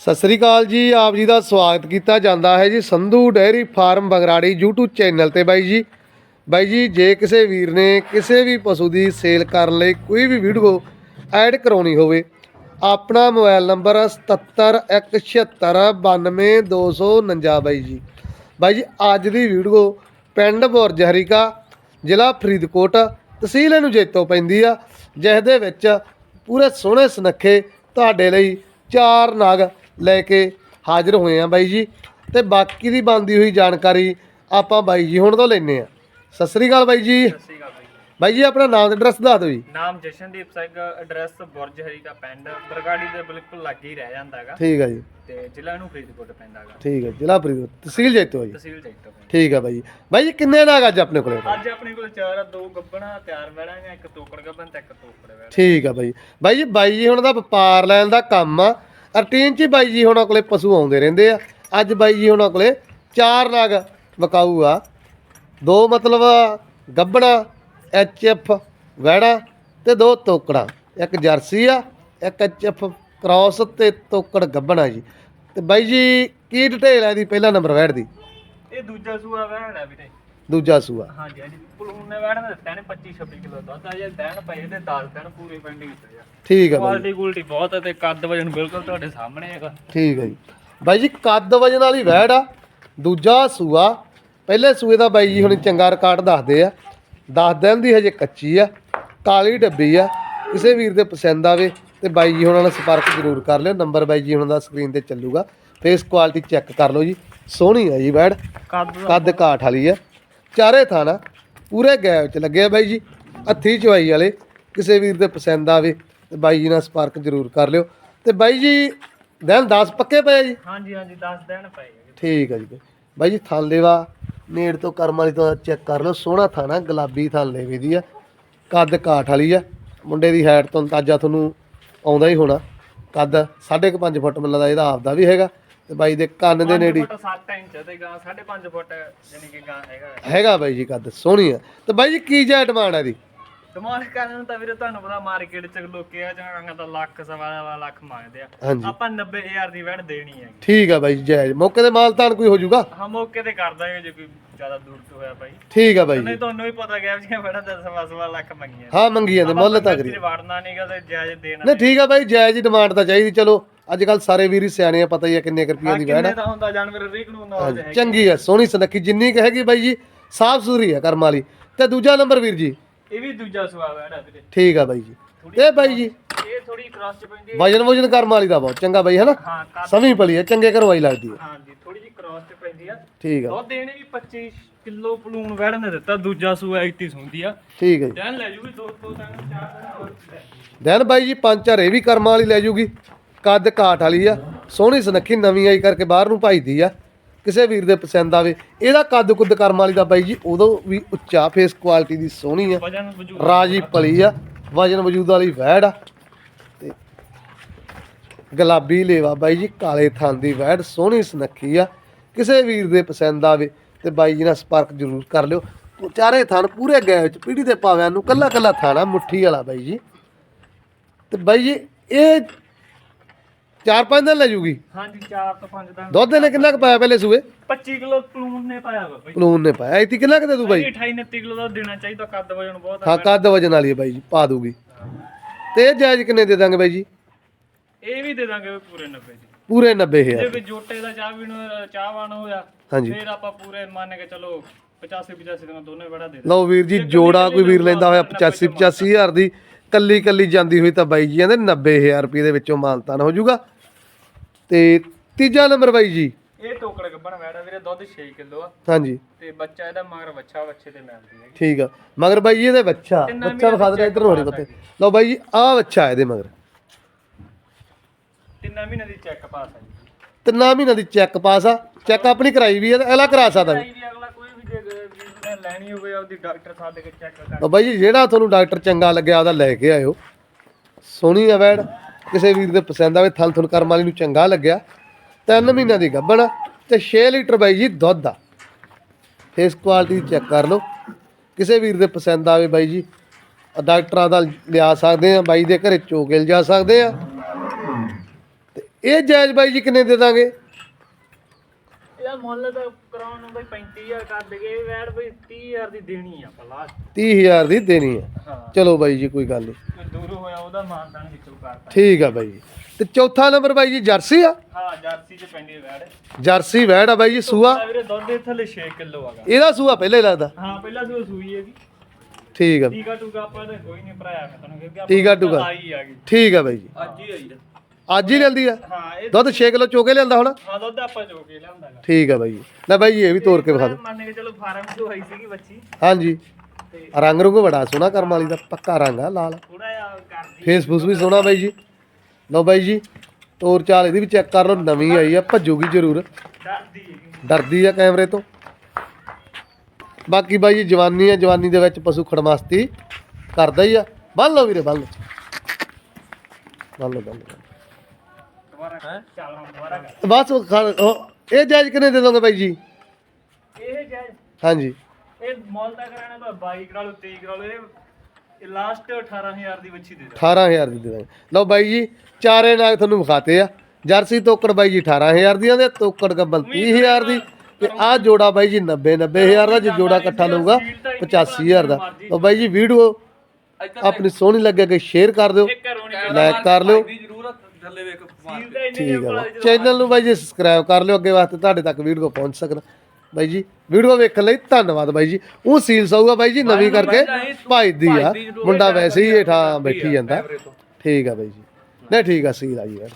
ਸਤਿ ਸ੍ਰੀ ਅਕਾਲ ਜੀ, ਆਪ ਜੀ ਦਾ ਸਵਾਗਤ ਕੀਤਾ ਜਾਂਦਾ ਹੈ ਜੀ Sandhu dairy farm Bangrari YouTube channel ਤੇ ਬਾਈ ਜੀ। ਬਾਈ ਜੀ, ਜੇ ਕਿਸੇ ਵੀਰ ਨੇ ਕਿਸੇ ਵੀ ਪਸ਼ੂ ਦੀ ਸੇਲ ਕਰਨ ਲਈ ਕੋਈ ਵੀ ਵੀਡੀਓ ਐਡ ਕਰਾਉਣੀ ਹੋਵੇ, ਆਪਣਾ ਮੋਬਾਈਲ ਨੰਬਰ 7717692249 ਬਾਈ ਜੀ। ਬਾਈ ਜੀ, ਅੱਜ ਦੀ ਵੀਡੀਓ ਪਿੰਡ ਬੁਰਜ ਜ਼ਿਲ੍ਹਾ ਫਰੀਦਕੋਟ, ਤਹਿਸੀਲ ਨੂੰ ਜੇਤੋ ਪੈਂਦੀ ਆ, ਜਿਸ ਦੇ ਵਿੱਚ ਪੂਰੇ ਸੋਹਣੇ ਸੁਨੱਖੇ ਤੁਹਾਡੇ ਲਈ ਚਾਰ ਨਾਗ ਲੈ ਕੇ ਹਾਜ਼ਰ ਹੋਏ ਆ ਬਾਈ ਜੀ। ਤੇ ਬਾਕੀ ਦੀ ਬੰਦੀ ਹੋਈ ਜਾਣਕਾਰੀ ਆਪਾਂ ਬਾਈ ਜੀ ਹੁਣ ਤੋਂ ਲੈਨੇ ਆ। ਸਤਿ ਸ੍ਰੀ ਅਕਾਲ ਬਾਈ ਜੀ। ਸਤਿ ਸ਼੍ਰੀ ਅਕਾਲ ਬਾਈ ਬਾਈ ਜੀ ਆਪਣਾ ਨਾਮ ਤੇ ਐਡਰੈਸ ਦੱਸ ਦਿਓ ਜੀ। ਨਾਮ ਜਸ਼ਨਦੀਪ ਸਿੰਘ ਐਡਰੈਸ ਬੁਰਜ ਹਰੀ ਦਾ ਪਿੰਡ। ਬਰਗਾੜੀ ਦੇ ਬਿਲਕੁਲ ਲਾਗੇ ਹੀ ਰਹਿ ਜਾਂਦਾ ਹੈਗਾ। ਠੀਕ ਹੈ ਜੀ। ਤੇ ਜ਼ਿਲ੍ਹਾ ਨੂੰ ਫਰੀਦਕੋਟ ਪੈਂਦਾ ਹੈਗਾ। ਠੀਕ ਹੈ ਜ਼ਿਲ੍ਹਾ ਫਰੀਦਕੋਟ। ਤਹਿਸੀਲ ਜੇਤੋ ਜੀ। ਤਹਿਸੀਲ ਜੈਤੋ ਠੀਕ ਹੈ ਬਾਈ ਜੀ। ਬਾਈ ਜੀ ਕਿੰਨੇ ਨਗ ਅੱਜ ਆਪਣੇ ਕੋਲੇ? ਅੱਜ ਆਪਣੇ ਕੋਲ ਚਾਰ ਆ, ਦੋ ਗੱਬਣਾ ਤਿਆਰ ਵੜਾਂਗੇ ਇੱਕ ਤੋਕੜ ਗੱਬਨ ਤੇ ਇੱਕ ਤੋਕੜ ਵੜ ਠੀਕ ਆ ਬਾਈ ਬਾਈ ਜੀ ਬਾਈ ਜੀ ਹੁਣ ਦਾ ਵਪਾਰ ਲੈਣ ਦਾ ਕੰਮ ਆ। ਰੂਟੀਨ ਚ ਹੀ ਬਾਈ ਜੀ ਹੁਣਾਂ ਕੋਲੇ ਪਸ਼ੂ ਆਉਂਦੇ ਰਹਿੰਦੇ ਆ। ਅੱਜ ਬਾਈ ਜੀ ਹੁਣਾਂ ਕੋਲੇ ਚਾਰ ਨਾਗ ਵਿਕਾਊ ਆ ਦੋ ਮਤਲਬ ਗੱਬਣਾ, ਐਚ ਐਫ ਵੈੜਾ ਤੇ ਦੋ ਤੋਕੜਾ। ਇੱਕ ਜਰਸੀ ਆ, ਇੱਕ ਐਚ ਐਫ ਕ੍ਰਾਸ ਤੇ ਤੋਕੜ ਗੱਬਣਾ ਜੀ। ਤੇ ਬਾਈ ਜੀ, ਕੀ ਡਿਟੇਲ ਹੈ ਇਹਦੀ? ਪਹਿਲਾ ਨੰਬਰ ਵੈੜ ਦੀ। ਇਹ ਦੂਜਾ ਸੂਆ ਵਹਿਣਾ ਵੀਰੇ। ਦੂਜਾ ਸੂਆ। ਹਾਂਜੀ ਹਾਂਜੀ। ਪਲੂਨ ਨੇ ਵਹਿਣਾ ਦਿੱਤਾ ਨੇ 25 26 ਕਿਲੋ ਦੁੱਧ ਆ ਜੇ ਦੇਣ ਪਏ ਤੇ 10 ਦਿਨ ਪੂਰੇ ਪੈਂਡਿੰਗ ਤੇ ਆ ਠੀਕ ਆ ਬਾਈ। ਕੁਆਲਿਟੀ ਕੁਆਲਿਟੀ ਬਹੁਤ ਹੈ ਤੇ ਕੱਦ ਵਜਨ ਬਿਲਕੁਲ ਤੁਹਾਡੇ ਸਾਹਮਣੇ ਹੈਗਾ। ਠੀਕ ਹੈ ਜੀ। ਬਾਈ ਜੀ ਕੱਦ ਵਜਨ ਵਾਲੀ ਵੈੜ ਆ ਦੂਜਾ ਸੂਆ। ਪਹਿਲੇ ਸੂਏ ਦਾ ਬਾਈ ਜੀ ਹੁਣ ਚੰਗਾ ਰਿਕਾਰਡ ਦੱਸਦੇ ਆ। 10 ਦਿਨ ਦੀ ਹਜੇ ਕੱਚੀ ਆ ਕਾਲੀ ਡੱਬੀ ਆ। ਕਿਸੇ ਵੀਰ ਦੇ ਪਸੰਦ ਆਵੇ ਤੇ ਬਾਈ ਜੀ ਹੁਣਾਂ ਨਾਲ ਸੰਪਰਕ ਜ਼ਰੂਰ ਕਰ ਲਿਓ। ਨੰਬਰ ਬਾਈ ਜੀ ਹੁਣਾਂ ਦਾ ਸਕਰੀਨ ਤੇ ਚੱਲੂਗਾ। ਫੇਸ ਕੁਆਲਿਟੀ ਚੈੱਕ ਕਰ ਲਓ ਜੀ। ਸੋਹਣੀ ਆ ਜੀ ਵੈੜ ਕੱਦ ਕੱਦ ਕਾਠ ਵਾਲੀ ਆ। ਚਾਰੇ ਥਾਣਾ ਪੂਰੇ ਗੈਪ ਚ ਲੱਗੇ ਆ ਬਾਈ ਜੀ। ਹੱਥੀ ਚਵਾਈ ਵਾਲੇ ਕਿਸੇ ਵੀਰ ਦੇ ਪਸੰਦ ਆਵੇ ਤੇ ਬਾਈ ਜੀ ਨਾਲ ਸੰਪਰਕ ਜ਼ਰੂਰ ਕਰ ਲਿਓ। ਤੇ ਬਾਈ ਜੀ ਦਿਨ 10 ਪੱਕੇ ਪਏ ਜੀ? ਹਾਂਜੀ ਹਾਂਜੀ 10 ਦਿਨ ਪਏ। ਠੀਕ ਹੈ ਜੀ। ਬਾਈ। ਜੀ ਥਣ ਲੇਵਾ ਨੇੜ ਤੋਂ ਕਰਮ ਵਾਲੀ ਤੋਂ ਚੈੱਕ ਕਰ ਲਓ। ਸੋਹਣਾ ਥਾਣਾ ਗੁਲਾਬੀ ਥਣ ਲੇਵੇ ਦੀ ਆ। ਕੱਦ ਕਾਠ ਵਾਲੀ ਆ। ਮੁੰਡੇ ਦੀ ਹਾਈਟ ਤੋਂ ਅੰਦਾਜ਼ਾ ਤੁਹਾਨੂੰ ਆਉਂਦਾ ਹੀ ਹੋਣਾ। ਕੱਦ 5.5 ਫੁੱਟ ਮਿਲਦਾ ਇਹਦਾ ਆਪਦਾ ਵੀ ਹੈਗਾ। ਤੇ ਬਾਈ ਦੇ ਕੰਨ ਦੇ ਨੇੜੇ। 7 ਇੰਚ ਤੇ ਗਾਂ 5.5 ਫੁੱਟ ਯਾਨੀ ਕਿ ਗਾਂ ਹੈਗਾ ਹੈਗਾ ਬਾਈ ਜੀ ਕੱਦ ਸੋਹਣੀ ਆ। ਤੇ ਬਾਈ ਜੀ ਕੀ ਜਾ ਡਿਮਾਂਡ ਹੈ ਦੀ ਡਿਮਾਂਡ ਕਰਨ ਨੂੰ ਤਾਂ ਵੀਰੇ ਤੁਹਾਨੂੰ ਪਤਾ ਮਾਰਕੀਟ ਚ ਲੋਕੀ ਆ ਜਾਂਗਾ ਤਾਂ ਲੱਖ ਸਵਾ ਲੱਖ ਮੰਗਦੇ ਆ। ਆਪਾਂ 90000 ਦੀ ਵੈਟ ਦੇਣੀ ਹੈ ਠੀਕ ਆ ਬਾਈ ਜੀ ਜਾਇਜ਼। ਮੌਕੇ ਤੇ ਮਾਲ ਤਾਨ ਕੋਈ ਹੋ ਜਾਊਗਾ? ਹਾਂ ਮੌਕੇ ਤੇ ਕਰ ਦਾਂਗੇ ਜੇ ਕੋਈ ਜ਼ਿਆਦਾ ਦੂਰ ਤੋਂ ਹੋਇਆ ਬਾਈ। ਠੀਕ ਆ ਬਾਈ ਜੀ। ਨਹੀਂ ਤੁਹਾਨੂੰ ਵੀ ਪਤਾ ਗਿਆ ਜੀ ਬੜਾ ਤਾਂ ਸਵਾ ਲੱਖ ਮੰਗੀਆਂ ਹਾਂ ਮੰਗੀ ਜਾਂਦੇ ਮੁੱਲ ਤਾਂ ਕਰੀ। ਤੇ ਵੜਨਾ ਨਹੀਂਗਾ ਤੇ ਜਾਇਜ਼ ਦੇਣਾ ਨਹੀਂ ਠੀਕ ਆ ਬਾਈ ਜਾਇਜ਼ ਡਿਮਾਂਡ ਤਾਂ ਚਾਹੀਦੀ ਚਲੋ। ਅੱਜ ਕੱਲ ਸਾਰੇ ਵੀਰ ਹੀ ਸਿਆਣੇ ਆ ਪਤਾ ਹੀ ਆ ਕਿੰਨੇ ਕੁ ਰੁਪਈਆਂ ਦੀ ਵੈੜ ਕਿੰਨੇ ਆ ਦਾ ਹੁੰਦਾ ਜਾਨਵਰ ਰੀਕ ਨੂੰ ਨਾ ਹਾਂਜੀ, ਚੰਗੀ ਆ ਸੋਹਣੀ ਸੁਨੱਖੀ ਜਿੰਨੀ ਕੁ ਹੈਗੀ ਬਾਈ ਜੀ ਸਾਫ਼ ਸੁਥਰੀ ਆ ਕਰਮ ਵਾਲੀ। ਤੇ ਦੂਜਾ ਨੰਬਰ ਵੀਰ ਜੀ? ਇਹ ਵੀ ਦੂਜਾ ਸਵਾ ਵੈੜਾ ਵੀਰੇ। ਠੀਕ ਆ ਬਾਈ ਜੀ। ਇਹ ਬਾਈ ਜੀ ਇਹ ਥੋੜੀ ਕ੍ਰਾਸ ਚ ਪੈਂਦੀ ਹੈ। ਵਜਨ ਵਜਨ ਕਰਮ ਵਾਲੀ ਦਾ ਬਹੁਤ ਚੰਗਾ ਬਾਈ ਹਨਾ ਹਾਂ ਸਮੀ ਪਲੀ ਆ ਚੰਗੇ ਘਰਵਾਈ ਲੱਗਦੀ ਆ। ਹਾਂਜੀ ਥੋੜੀ ਜਿਹੀ ਕ੍ਰਾਸ ਚ ਪੈਂਦੀ ਆ। ਠੀਕ ਆ। ਦੁੱਧ ਦੇਣੇ ਵੀ 25 ਕਿਲੋ ਪਲੂਣ ਵੜ ਨੇ ਦਿੱਤਾ ਦੂਜਾ ਸੂਆ 31 ਹੁੰਦੀ ਆ। ਠੀਕ ਹੈ ਜੀ। ਜਾਨ ਲੈ ਜੂਗੀ ਦੋ ਦੋ ਤਿੰਨ ਚਾਰ ਦਿਨ ਹੋਰ। ਲੈ। ਦੈਨ ਬਾਈ ਜੀ ਪੰਜ ਚਾਰ ਇਹ ਵੀ ਕਰਮਾਂ ਵਾਲੀ ਲੈ ਜੂਗੀ। ਕੱਦ ਕਾਠ ਵਾਲੀ ਆ ਸੋਹਣੀ ਸੁਨੱਖੀ ਨਵੀਂ ਆਈ ਕਰਕੇ ਬਾਹਰ ਨੂੰ ਭਾਈਦੀ ਆ। ਕਿਸੇ ਵੀਰ ਦੇ ਪਸੰਦ ਆਵੇ ਇਹਦਾ ਕੱਦ ਕੁੱਦ ਕਰਮ ਵਾਲੀ ਦਾ ਬਾਈ ਜੀ ਉਦੋਂ ਵੀ ਉੱਚਾ ਫੇਸ ਕੁਆਲਿਟੀ ਦੀ ਸੋਹਣੀ ਆ। ਰਾਜੀ ਪਲੀ ਆ ਵਜਨ ਵਜੂਦ ਵਾਲੀ ਵੈੜ ਆ। ਤੇ ਗੁਲਾਬੀ ਲੇਵਾ ਬਾਈ ਜੀ ਕਾਲੇ ਥਾਂ ਦੀ ਵੈੜ ਸੋਹਣੀ ਸੁਨੱਖੀ ਆ। ਕਿਸੇ ਵੀਰ ਦੇ ਪਸੰਦ ਆਵੇ ਤੇ ਬਾਈ ਜੀ ਨਾਲ ਸੰਪਰਕ ਜ਼ਰੂਰ ਕਰ ਲਿਓ। ਚਾਰੇ ਥਣ ਪੂਰੇ ਗਏ ਚ ਪੀੜੀ ਦੇ ਪਾਵਿਆਂ ਨੂੰ ਕੱਲਾ ਕੱਲਾ ਥਾਣਾ ਮੁੱਠੀ ਵਾਲਾ ਬਾਈ ਜੀ। ਤੇ ਬਾਈ ਜੀ ਇਹ ਚਾਰ ਪੰਜ ਦਿਨ ਲੈ ਜੂਗੀ। ਹਾਂਜੀ 4 ਤੋਂ 5 ਦਿਨ। ਦੁੱਧ ਨੇ ਕਿੰਨਾ ਕੁ ਪਾਇਆ ਪਹਿਲੇ ਸੂਏ? 25 ਕਿਲੋ ਪਲੂਣ ਨੇ ਪਾਇਆ ਵਾ ਬਾਈ। ਪਲੂਨ ਨੇ ਪਾਇਆ। ਇਤੀ ਕਿੰਨਾ ਕੁ ਦੇ ਦੂ ਬਾਈ? 28 29 ਕਿਲੋ ਦਾ ਦੇਣਾ ਚਾਹੀਦਾ ਕੱਦ ਵਜਨ ਬਹੁਤ ਹਾਂ ਕੱਦ ਵਜਨ ਵਾਲੀ ਹੈ ਬਾਈ ਜੀ ਪਾ ਦੂਗੀ। ਤੇ ਇਹ ਜਾਇਜ਼ ਕਿੰਨੇ ਦੇ ਦਾਂਗੇ ਬਾਈ ਜੀ? ਇਹ ਵੀ ਦੇ ਦਾਂਗੇ ਪੂਰੇ 90 ਦੀ। ਪੂਰੇ 90000 ਜੇ ਕੋਈ ਜੋਟੇ ਦਾ ਚਾਹ ਵੀ ਨੂੰ ਚਾਹਵਾਨ ਹੋਇਆ ਹਾਂਜੀ। ਫਿਰ ਆਪਾਂ ਪੂਰੇ ਮੰਨ ਕੇ ਚਲੋ 85 85 ਦੀਆਂ ਦੋਨੇ ਬੜਾ ਦੇ ਲਓ ਵੀਰ ਜੀ ਜੋੜਾ ਕੋਈ ਵੀਰ ਲੈਂਦਾ ਹੋਇਆ 85 85000 ਦੀ ਕੱਲੀ ਕੱਲੀ ਜਾਂਦੀ ਹੋਈ ਤਾਂ ਬਾਈ ਜੀ ਕਹਿੰਦੇ 90000 ਰੁਪਏ ਦੇ ਵਿੱਚੋਂ ਮਾਨਤਾਨ ਹੋ ਜਾਊਗਾ ਤੇ ਤੀਜਾ ਨੰਬਰ ਬਾਈ ਜੀ। ਇਹ ਟੋਕੜ ਗੱਬਣ ਵੈੜਾ ਵੀਰੇ ਦੁੱਧ 6 ਕਿਲੋ ਆ। ਹਾਂਜੀ। ਤੇ ਬੱਚਾ ਇਹਦਾ ਮਗਰ ਬੱਚਾ ਬੱਚੇ ਤੇ ਮਿਲਦੀ ਹੈ ਠੀਕ ਆ। ਮਗਰ ਬਾਈ ਜੀ ਇਹਦੇ ਬੱਚਾ ਤਿੰਨਾਂ ਬੱਚਾ ਵਿਖਾ ਦੇ ਇਧਰ ਹੋਣੀ ਪੱਤੇ ਲਓ ਬਾਈ ਜੀ ਆਹ ਬੱਚਾ ਇਹਦੇ ਮਗਰ। ਤਿੰਨਾਂ ਮਹੀਨੇ ਦੀ ਚੈੱਕ ਪਾਸ ਆ ਜੀ। ਤਿੰਨਾਂ ਮਹੀਨਿਆਂ ਦੀ ਚੈੱਕ ਪਾਸ ਆ। ਚੈੱਕ ਆਪਣੀ ਕਰਾਈ ਵੀ ਹੈ ਤੇ ਅਗਲਾ ਕਰਾ ਸਕਦਾ ਵੀ ਚਾਹੀਦੀ ਅਗਲਾ ਕੋਈ ਵੀ ਜੇ ਵੀਰ ਨੇ ਲੈਣੀ ਹੋਵੇ ਆਪਦੀ ਡਾਕਟਰ ਸਾਹਿਬ ਦੇ ਕੇ ਚੈੱਕ ਕਰ ਤਾਂ ਬਾਈ ਜੀ ਜਿਹੜਾ ਤੁਹਾਨੂੰ ਡਾਕਟਰ ਚੰਗਾ ਲੱਗਿਆ ਉਹਦਾ ਲੈ ਕੇ ਆਇਓ। ਸੋਹਣੀ ਆ ਵੈੜ। ਕਿਸੇ ਵੀਰ ਦੇ ਪਸੰਦ ਆਵੇ, ਥਲ ਥੁਲ ਕਰਮ ਵਾਲੀ ਨੂੰ ਚੰਗਾ ਲੱਗਿਆ, ਤਿੰਨ ਮਹੀਨਿਆਂ ਦੀ ਗੱਭਣ ਆ ਤੇ 6 ਲੀਟਰ ਬਾਈ ਜੀ ਦੁੱਧ ਆ। ਫੇਸ ਕੁਆਲਿਟੀ ਚੈੱਕ ਕਰ ਲਓ। ਕਿਸੇ ਵੀਰ ਦੇ ਪਸੰਦ ਆਵੇ ਬਾਈ ਜੀ, ਡਾਕਟਰਾਂ ਦਾ ਲਿਆ ਸਕਦੇ ਆ, ਬਾਈ ਦੇ ਘਰੇ ਚੋਕੇ ਲਿਜਾ ਸਕਦੇ ਆ। ਤੇ ਇਹ ਜਾਇਜ਼ ਬਾਈ ਜੀ ਕਿੰਨੇ ਦੇ ਦਾਂਗੇ? ਇਹਦਾ ਮੁੱਲ ਤਾਂ ਕਰਾਉਣ ਨੂੰ ਬਈ 35000 ਕਰ ਦਗੇ ਵੈੜ ਬਈ 30000 ਦੀ ਦੇਣੀ ਆ ਆਪਾਂ ਲਾਸਟ 30000 ਦੀ ਦੇਣੀ ਆ। ਚਲੋ ਬਾਈ ਜੀ ਕੋਈ ਗੱਲ ਨਹੀਂ ਕੋਈ ਦੂਰ ਹੋਇਆ ਉਹਦਾ ਮਾਨਦਾਨ ਵਿੱਚੋਂ ਕਰਤਾ ਠੀਕ ਆ ਬਾਈ ਜੀ। ਤੇ ਚੌਥਾ ਨੰਬਰ ਬਾਈ ਜੀ ਜਰਸੀ ਆ? ਹਾਂ ਜਰਸੀ ਚ ਪੈਂਦੀ ਵੈੜ। ਜਰਸੀ ਵੈੜ ਆ ਬਾਈ ਜੀ ਸੂਆ? ਵੀਰੇ ਦੁੱਧ ਥੱਲੇ 6 ਕਿਲੋ ਆਗਾ ਇਹਦਾ ਸੂਆ ਪਹਿਲੇ ਲੱਗਦਾ। ਹਾਂ ਪਹਿਲਾਂ ਸੂ ਸੂਈ ਹੈਗੀ। ਠੀਕ ਆ। ਟੀਕਾ ਟੂਕਾ ਆਪਾਂ ਤਾਂ ਕੋਈ ਨਹੀਂ ਭਰਾਇਆ ਮੈਂ ਤੁਹਾਨੂੰ ਕਿਉਂਕਿ ਟੀਕਾ ਟੂਕਾ। ਆਈ ਆ ਗਈ ਠੀਕ ਆ ਬਾਈ ਜੀ। ਅੱਜ ਹੀ ਆਈ ਅੱਜ ਹੀ ਲੈਂਦੀ ਆ? ਹਾਂ ਇਹ ਦੁੱਧ 6 ਕਿਲੋ ਚੋਕੇ ਲਿਆਂਦਾ ਹੁਣ? ਹਾਂ ਦੁੱਧ ਆਪਾਂ ਜੋ ਕੇ ਲਿਆਂਦਾਗਾ ਠੀਕ ਆ ਬਾਈ ਲੈ ਬਾਈ ਇਹ ਵੀ ਤੋੜ ਕੇ ਵਿਖਾ ਦਿਓ। ਮੰਨ ਕੇ ਚਲੋ ਫਾਰਮ ਤੋਂ ਆਈ ਸੀਗੀ ਬੱਚੀ। ਹਾਂਜੀ। ਰੰਗ ਰੁੰਗ ਬੜਾ ਸੋਹਣਾ ਕਰਮ ਵਾਲੀ ਦਾ ਪੱਕਾ ਰੰਗ ਆ ਲਾਲ। ਥੋੜਾ ਜਿਹਾ ਕਰਦੀ ਫੇਸ ਫੂਸ ਵੀ ਸੋਹਣਾ ਬਾਈ ਜੀ। ਲਓ ਬਾਈ ਜੀ ਤੋਰ ਚਾਲ ਇਹਦੀ ਵੀ ਚੈੱਕ ਕਰ ਲਓ ਨਵੀਂ ਆਈ ਆ ਭੱਜੂਗੀ ਜ਼ਰੂਰ। ਡਰਦੀ ਹੈਗੀ। ਡਰਦੀ ਆ ਕੈਮਰੇ ਤੋਂ। ਬਾਕੀ ਬਾਈ ਜੀ ਜਵਾਨੀ ਆ ਜਵਾਨੀ ਦੇ ਵਿੱਚ ਪਸ਼ੂ ਖੜਮਾਸਤੀ ਕਰਦਾ ਹੀ ਆ। ਬੰਨ ਲਓ ਵੀਰੇ ਬੰਨ ਲਓ। ਬੰਨ ਲਓ ਬੰਨ ਲਓ ਦੁਬਾਰਾ ਚੱਲ ਹੁਣ ਦੁਬਾਰਾ ਕਰ ਤੇ ਬਸ ਉਹ ਖਾ- ਉਹ- ਇਹ ਜਾਇਜ਼ ਕਿੰਨੇ ਦੇ ਦੋਗੇ ਬਾਈ ਜੀ? ਇਹ ਜਾਇ ਹਾਂਜੀ। ਇਹ ਮੁੱਲ ਦਾ ਕਰਾਣਾ ਤਾਂ 22 ਕਰਾ ਲਓ 23 ਕਰਾ ਲਓ। ਇਹ ਇਹ ਲਾਸਟ 18000 ਦੀ ਬੱਚੀ ਦੇ ਦੇ 18000 ਦੀ ਦੇ ਦਾਂਗੇ। ਲਓ ਬਾਈ ਜੀ ਚਾਰੇ ਨਾਗ ਤੁਹਾਨੂੰ ਵਿਖਾਤੇ ਆ। ਜਰਸੀ ਤੋਕੜ ਬਾਈ ਜੀ 18000 ਦੀਆਂ ਦੇ ਤੋਕੜ ਗੱਬਲ 30000 ਦੀ। ਤੇ ਆ ਜੋੜਾ ਬਾਈ ਜੀ 90 90000 ਦਾ ਜੇ ਜੋੜਾ ਇਕੱਠਾ ਲਊਗਾ 85000 ਦਾ। ਲਓ ਬਾਈ ਜੀ ਵੀਡੀਓ ਆਪਣੀ ਸੋਹਣੀ ਲੱਗੇ ਕਿ ਸ਼ੇਅਰ ਕਰ ਦਿਓ। ਇਹ ਘਰੋਂ ਨਹੀਂ ਲਾਈਕ ਕਰ ਲਿਓ। ਥੱਲੇ ਵੇਖ ਸੀਲ ਤਾਂ ਇੰਨੇ ਠੀਕ ਆ ਚੈਨਲ ਨੂੰ ਬਾਈ ਜੀ ਸਬਸਕ੍ਰਾਈਬ ਕਰ ਲਿਓ ਅੱਗੇ ਵਾਸਤੇ ਤੁਹਾਡੇ ਤੱਕ ਵੀਡੀਓ ਪਹੁੰਚ ਸਕਣ। ਬਾਈ ਜੀ ਵੀਡੀਓ ਵੇਖਣ ਲਈ ਧੰਨਵਾਦ ਬਾਈ ਜੀ। ਉਹ ਸੀਲ ਸਊਗਾ ਬਾਈ ਜੀ ਨਵੀਂ ਕਰਕੇ। ਭਾਈਦੀ ਆ। ਮੁੰਡਾ ਵੈਸੇ ਹੀ ਹੇਠਾਂ ਬੈਠੀ ਜਾਂਦਾ। ਠੀਕ ਆ ਬਾਈ ਜੀ। ਨਹੀਂ ਠੀਕ ਆ ਸੀਲ ਆ ਜੀ। ਯਾਰ